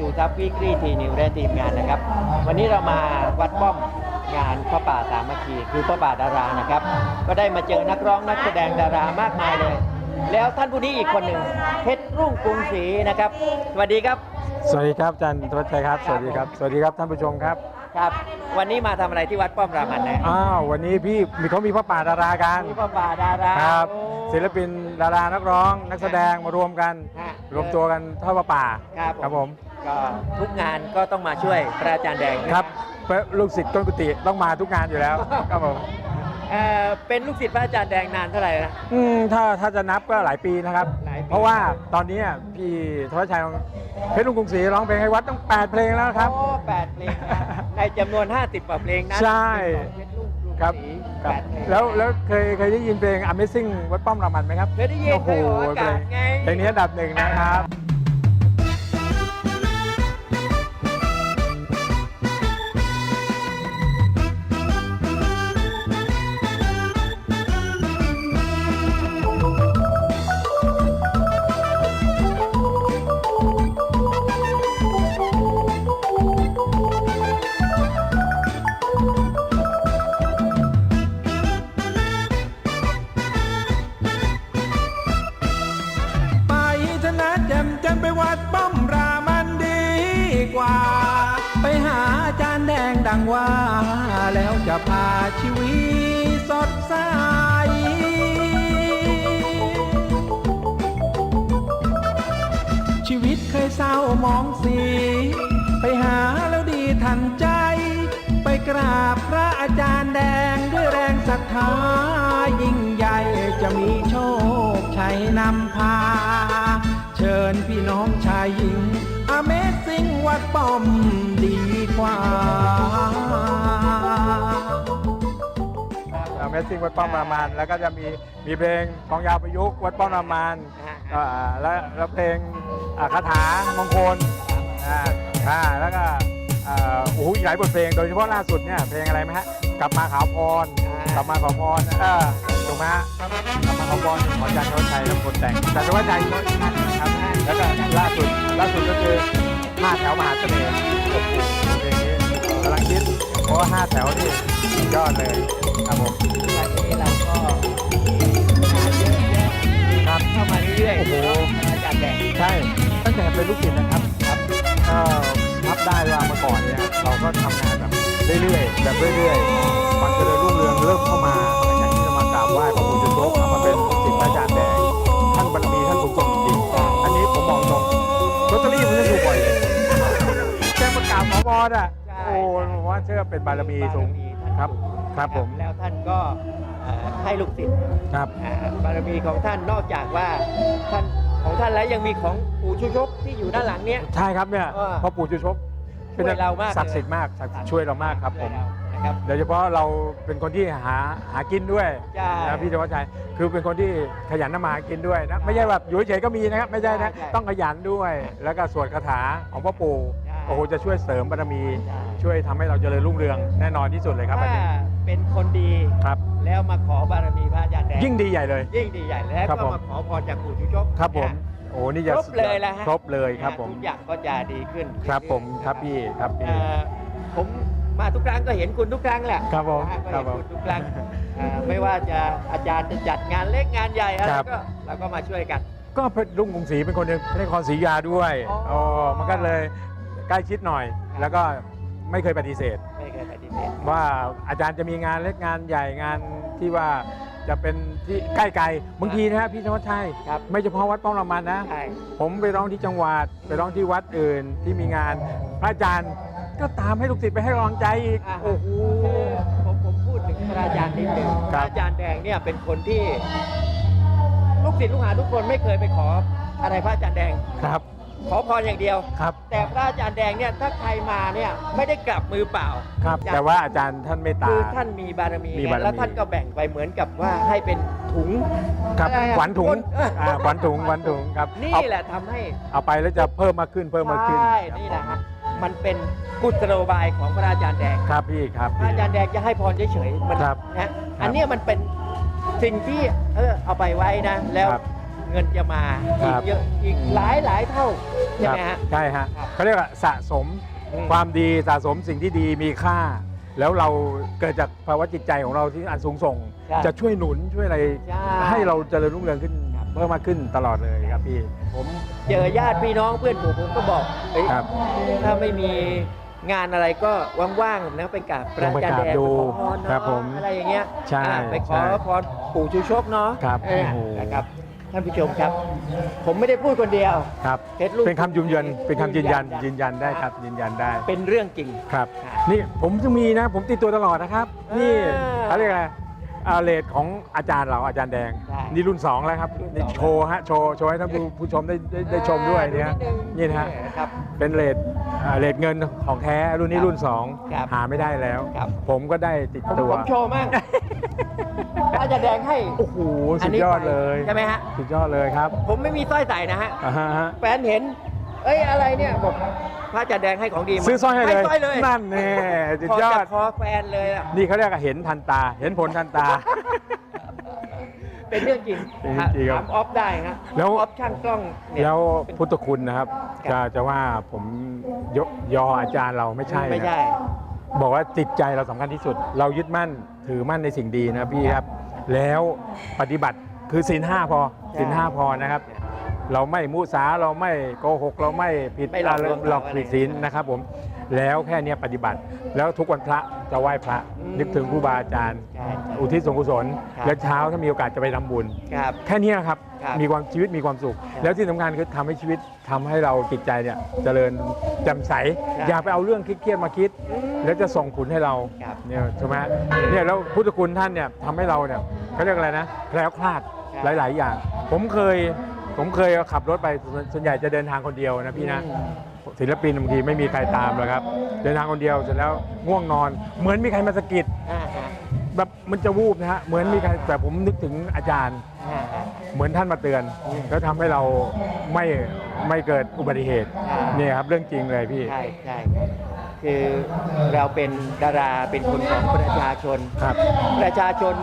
ท่านผู้ชมผมตวัชชัยชูทรัพย์วิกฤทีนิวและทีมงานนะครับ วันนี้เรามาวัดป้อมงานพระป่าสามัคคีคือพระป่าดารานะครับ ก็ได้มาเจอนักร้องนักแสดงดารามากมายเลย แล้วท่านผู้นี้อีกคนหนึ่งเพชรรุ่งกรุงศรีนะครับสวัสดีครับสวัสดีครับอาจารย์ธวัชชัยครับ สวัสดีครับ สวัสดีครับท่านผู้ชมครับ ครับ วันนี้มาทำอะไรที่วัดป้อมรามันนะอ้าววันนี้พี่มีเขามีพระป่าดารากันมีพระป่าดาราครับ โอ้ ศิลปินดารานักร้อง นักแสดงมารวมกัน ฮะรวมตัวกันเท่าพระป่าครับครับผม ก็ทุกงานก็ต้องมาช่วยพระอาจารย์แดงครับลูกศิษย์ต้นกุฏิต้องมาทุกงานอยู่แล้วครับผมเอ่อเป็นลูกศิษย์พระอาจารย์แดงนานเท่าไหร่นะอืมถ้าถ้าจะนับก็หลายปีนะครับหลายปีเพราะว่าตอนนี้พี่ธวัชชัยเพชรลุงกรุงศรีร้องเพลงให้วัดตั้ง8เพลงแล้วครับโอ้แปดเพลงนะในจำนวน 50กว่าเพลงนั้นใช่เป็นของเพชรลูกกรุงครับศรีครัแปบดเพลงแล้วแล้วเคยเคยได้ยินเพลง Amazing วัดป้อมรามันไหมครับเคยได้ยินโอ้โหเคยออกอากาศไงเพลงนี้อันดับหนึ่งนะครับ พาชีวิตสดใสชีวิตเคยเศร้ามองสี ไปหาแล้วดีทันใจ ไปกราบพระอาจารย์แดงด้วยแรงศรัทธายิ่งใหญ่จะมีโชคชัยนำพา เชิญพี่น้องชายหญิง Amazing วัดป้อมดีกว่า Amazing วัดป้อมรามันแล้วก็จะมีมีเพลงกองยาวประยุกต์วัดป้อมรามันนะฮะอ่าแล้วแล้วเพลงอ่าคาถามงคลอ่าอ่าแล้วก็อ่าโอ้โหอีกหลายบทเพลง โดยเฉพาะล่าสุดเนี่ยเพลงอะไรไหมฮะกลับมาขาวพรกลับมาขอพรเออถูกไหมฮะกลับมาขอพรของอาจารย์ธวัชชัยและคนแต่งอาจารย์ธวัชชัยก็อีกท่านหนึ่งครับแล้วก็ล่าสุดล่าสุดก็คือห้าแถวมหาเสน่ห์โอ้โหเพลงนี้กำลังคิดเพราะว่าห้าแถวนี่สุด ยอดเลยครับผมจากนี้เราก็มีงานเยอะแยะครับเข้ามาเรื่อยๆโอ้โหพระอาจารย์แดงใช่ตั้งแต่เป็นลูกศิษย์นะครับครับก็นับได้ว่าเมื่อก่อนเนี่ยเราก็ทำงานแบบเรื่อยๆแบบเรื่อยๆความเจริญรุ่งเรืองเริ่มเข้ามาหลังจากที่เรามากราบไหว้พระพุทธรูปมาเป็นศิษย์พระอาจารย์แดงท่านบารมีท่านสูงส่งจริงๆอันนี้ผมมองตรงลอตเตอรี่มันจะถูกบ่อยเลยแค่ประกาศหมอบอลอะโอ้ผมว่าเชื่อเป็นบารมีสูงบารมีท่าน ครับสูงครับผม แล้วท่านก็เอ่อให้ลูกศิษย์ครับ อ่าบารมีของท่านนอกจากว่าท่านของท่านแล้วยังมีของปู่ชูชกที่อยู่ด้านหลังเนี้ย ใช่ครับเนี่ยเออพ่อปู่จุชกช่วยเรามากเลย ศักดิ์สิทธิ์มากศักดิ์สิทธิ์ช่วยเรามากครับผม นะครับ โดยเฉพาะเราเป็นคนที่หาหากินด้วยใช่นะพี่ธวัชชัยคือเป็นคนที่ขยันทำมาหากินด้วยนะไม่ใช่แบบอยู่เฉยๆก็มีนะครับไม่ใช่นะใช่ใช่ ต้องขยันด้วย แล้วก็สวดคาถาของพ่อปู่ใช่โอ้โหจะช่วยเสริมบารมีใช่ช่วยทำให้เราเจริญรุ่งเรืองแน่นอนที่สุดเลยครับอันถ้านี้เป็นคนดีครับ แล้วมาขอบารมีพระอาจารย์แดงยิ่งดีใหญ่เลย ยิ่งดีใหญ่แล้วครับก็ผม มาขอพรจากปู่ชูชกครับผมนะ โอ้นี่จะครบเลยละฮะ ครบเลยครับผมทุกอย่างก็จะดีขึ้นครับผมเอยๆครับพี่ครับเอ่พี่อผมมาทุกครั้งก็เห็นคุณทุกครั้งแหละครับผมนะฮะก็ครัเห็บนผมคุณทุกครั้งเอ่อไม่ว่าจะอาจารย์จะจัดงานเล็กงานใหญ่อะไรครับ ก็เราก็มาช่วยกัน ก็เป็นลุงกรุงศรีเป็นคนในพระนครศรีอยุธยาด้วยอ๋อ โอ้มันก็เลย ใกล้ชิดหน่อย แล้วก็ไม่เคยปฏิเสธ ไม่เคยปฏิเสธว่าอาจารย์จะมีงานเล็กงานใหญ่งานที่ว่าจะเป็นที่ใกล้ไกลบางทีนะฮะพี่ธวัชชัยครับไม่เฉพาะวัดป้องรามันนะ ใช่ผมไปร้องที่จังหวัดไปร้องที่วัดอื่นที่มีงาน พระอาจารย์ก็ตามให้ลูกศิษย์ไปให้กำลังใจอีก อ่าฮะโอ้โหผมผมพูดถึงพระอาจารย์นิดหนึ่งพครัระบอาจารย์แดงเนี่ยเป็นคนที่ลูกศิษย์ลูกหาทุกคนไม่เคยไปขออะไรพระอาจารย์แดง ครับ ขอพรอย่างเดียว ครับ แต่พระอาจารย์แดงเนี่ยถ้าใครมาเนี่ยไม่ได้กลับมือเปล่าครับอยากแต่ว่าอาจารย์ท่านเมตตา คือท่านมีบารมีมีไงบารมี แล้วท่านก็แบ่งไปเหมือนกับว่าให้เป็นถุงครับอะไรอะขวัญถุงคนเอออ่าขวัญถุงขวัญถุงครับนี่เอาแหละทำให้เอาไปแล้วจะเพิ่มมากขึ้นเพิ่มมากขึ้นใช่นี่แหละฮะมันเป็นกุศโลบายของพระอาจารย์แดง ครับพี่ครับพระพี่ อาจารย์แดงจะให้พรเฉยๆมันครับนะอันเนี้ยมันเป็นสิ่งที่เออเอาไปไว้นะ แล้วครับ เงินจะมาคอีรักบ เยอะอีกหลายหลายเท่าใช่ครับไหมฮะใช่ฮะครับเขาเรียกว่าสะสมอืม ความดีสะสมสิ่งที่ดีมีค่า แล้วเราเกิดจากภาวะจิตใจของเราที่อันสูงส่ง ใช่จะช่วยหนุนช่วยอะไรใช่ ให้เราเจริญรุ่งเรืองขึ้นครับ เพิ่มมากขึ้นตลอดเลยครับพี่ ผมเจอญาติพี่น้องเพื่อนผมผมก็บอกเอ้ยครับถ้าไม่มีงานอะไรก็ว่างๆนะไปกราบพระลองไปอาจารย์แดงกราบดูไปขอพรเนาะครับผมอะไรอย่างเงี้ยใช่อ่าไปขอใช่พรปู่ชูชกเนาะครับเออโอ้โหนะครับ ท่านผู้ชมครับ ผมไม่ได้พูดคนเดียว ครับเพชรลูกเป็นคำยืนยันเป็นคำยืนยันยืยืนนยัยันนได้ครับ ยืนยันได้เป็นเรื่องจริงครับครับ นี่ผมจะมีนะ ผมติดตัวตลอดนะครับ นี่อ่าเขาเรียกอะไรอ่าเลทของอาจารย์เราอาจารย์แดง ใช่นี่รุ่น 2 แล้วครับรุ่นนี่สองโชว์ฮะโชว์โชว์ให้ท่านผู้ผู้ชมได้ได้ได้ชมด้วยเนี่ยอ่านี่นะฮะครับ เป็นเลทอ่าเลทเงินของแท้รุ่นนี้ครับรุ่น ครับ2 หาไม่ได้แล้ว ครับ ผมก็ได้ติดผมตัว ผมโชว์มั่ง พระอาจารย์แดงให้ โอ้โหอัสุนดนี้ยอดไปเลยใช่ไหมฮะ สุดยอดเลยครับ ผมไม่มีสร้อยใส่นะฮะอ่าฮะฮะแฟนเห็น เอ้ยอะไรเนี่ยบอกพระอาจารย์แดงให้ของดีมาซื้อสร้อยให้เลยสร้อยเลยนั่นแน่สุดพอยอจะดคอแฟนเลยอะนี่เขาเรียกว่าเห็นทันตา เห็นผลทันตา เป็นเรื่องจริงเป็นเรื่องจริงครับถามออฟได้ฮะแล้ว ออฟช่างกล้องเนี่ยแล้วเป็น พุทธคุณนะครับ ครัจะบ จะว่าผมยกยออาจารย์เราไม่ใช่นะไม่ใช่ บอกว่าจิตใจเราสำคัญที่สุด เรายึดมั่นถือมั่นในสิ่งดีนะพี่ครับ แล้วปฏิบัติคือศีลห้าพอใช่ศีลห้าพอนะครับ เราไม่มุสาเราไม่โกหกเราไม่ผิดไม่หลอกลวงหลอกเขาอะไรผิดศีลนะครับผมแล้วแค่เนี้ยปฏิบัติ แล้วทุกวันพระจะไหว้พระ อืมนึกถึงครูบาอาจารย์ ใช่ใช่อุทิศส่วนกุศลครับ แล้วเช้าถ้ามีโอกาสจะไปทำบุญ ครับ แค่เนี้ยครับครับมีความชีวิตมีความสุข ครับแล้วที่สำคัญคือทำให้ชีวิตทำให้เราจิตใจเนี่ยเจริญแจ่มใส ครับอย่าไปเอาเรื่องเครียดๆมาคิดอืมแล้วจะส่งผลให้เราครับ เนี่ยใช่ไหมเนี่ยแล้วพุทธคุณท่านเนี่ยทำให้เราเนี่ย เขาเรียกอะไรนะแคล้วคลาดครับหลาย ๆ อย่าง ผมเคยผมเคยขับรถไปส่วนส่วนใหญ่จะเดินทางคนเดียวนะพี่นะอืมศิลปินบางทีไม่มีใครตามหรอกครับ เดินทางคนเดียวเสร็จแล้วง่วงนอน เหมือนมีใครมาสะกิดอ่าฮะแบบมันจะวูบนะฮะเหมือนมีใครแต่ผมนึกถึงอาจารย์อ่าฮะเหมือนท่านมาเตือนอืมแล้วทำให้เราไม่ไม่เกิดอุบัติเหตุอ่าเนี่ยครับเรื่องจริงเลยพี่ใช่ใช่คือเราเป็นดาราเป็นคนของประชาชนครับประชาชน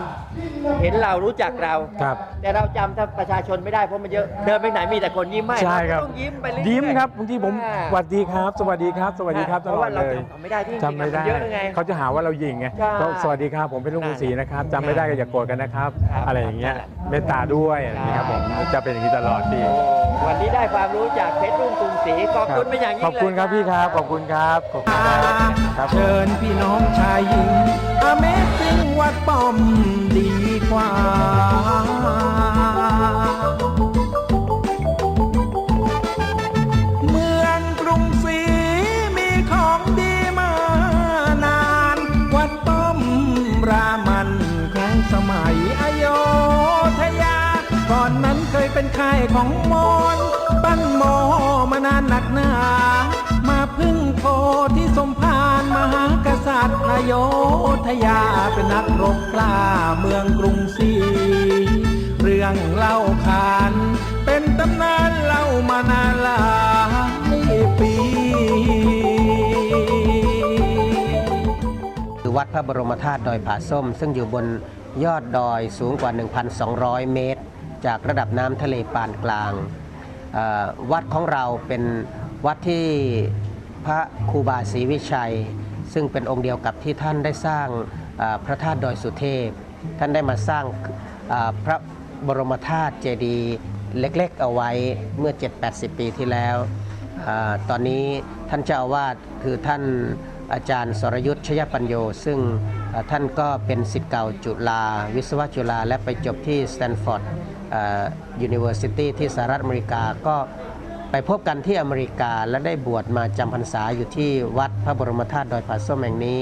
เห็นเรารู้จักเรา ครับ แต่เราจำถ้าประชาชนไม่ได้เพราะมันเยอะเดินไปไหนมีแต่คนยิ้มให้ใช่ครับ เาก็ต้องยิ้มไปเรื่อยๆยิ้มครับบางทีผมอ่า สวัสดีครับ สวัสดีครับ สวัสดีครับตเพลราะอว่าดเราเลยจำไม่ได้ที่จริงๆจำไม่ได้นเยอะไงเขาจะหาว่าเราหยิงไงใช่ก็สวัสดีครับผมเป็นลุงกรุงศรีนะครับจำไม่ได้ก็อย่าโกรธกันนะครับ ครับอะไรอย่างเงี้ยนั่นแหละเมตตาด้วยอะไรอย่างเงี้ยครับผมใช่ จะเป็นอย่างนี้ตลอดพี่โอ้วันนี้ได้ความรู้จากเพชรรุ่งกรุงศรีขอบคุณเป็นอย่างยิ่งขอบคุณครับพี่ครับ ขอบคุณครับ ขอบคุณครับครับเชิญพี่น้องชายหญิง Amazing วัดป้อมดีกว่าเมืองกรุงศรีมีของดีมานาน วัดป้อมรามันครั้งสมัยอโยธยา ก่อนนั้นเคยเป็นค่ายของมอนปั้นหมมานานหนักหนา มาพึ่งโพที่สมภารมหากษั ตริย์อโยธยาเป็นนักรบกล้าเมืองกรุงศรีเรื่องเล่าขาน เป็นตำนานเล่ามานานหลายปี คือวัดพระบรมธาตุดอยผาส้ม ซึ่งอยู่บนยอดดอยสูงกว่า 1,200 เมตร จากระดับน้ำทะเลปานกลาง วัดของเราเป็นวัดที่ พระครูบาศรีวิชัย ซึ่งเป็นองค์เดียวกับที่ท่านได้สร้างพระธาตุดอยสุเทพ ท่านได้มาสร้างพระบรมธาตุเจดีย์เล็กๆเอาไว้เมื่อ 7-80 ปีที่แล้วอตอนนี้ท่านเจ้าอาวาสคือท่านอาจารย์สรยุทธ์ชยปัญโย ซึ่งท่านก็เป็นศิษย์เก่าจุฬาวิศวะจุฬาและไปจบที่สแตนฟอร์ดยูนิเวอร์ซิตี้ที่สหรัฐอเมริกาก็ ไปพบกันที่อเมริกาและได้บวชมาจำพรรษาอยู่ที่วัดพระบรมธาตุดอยผาส้มแห่งนี้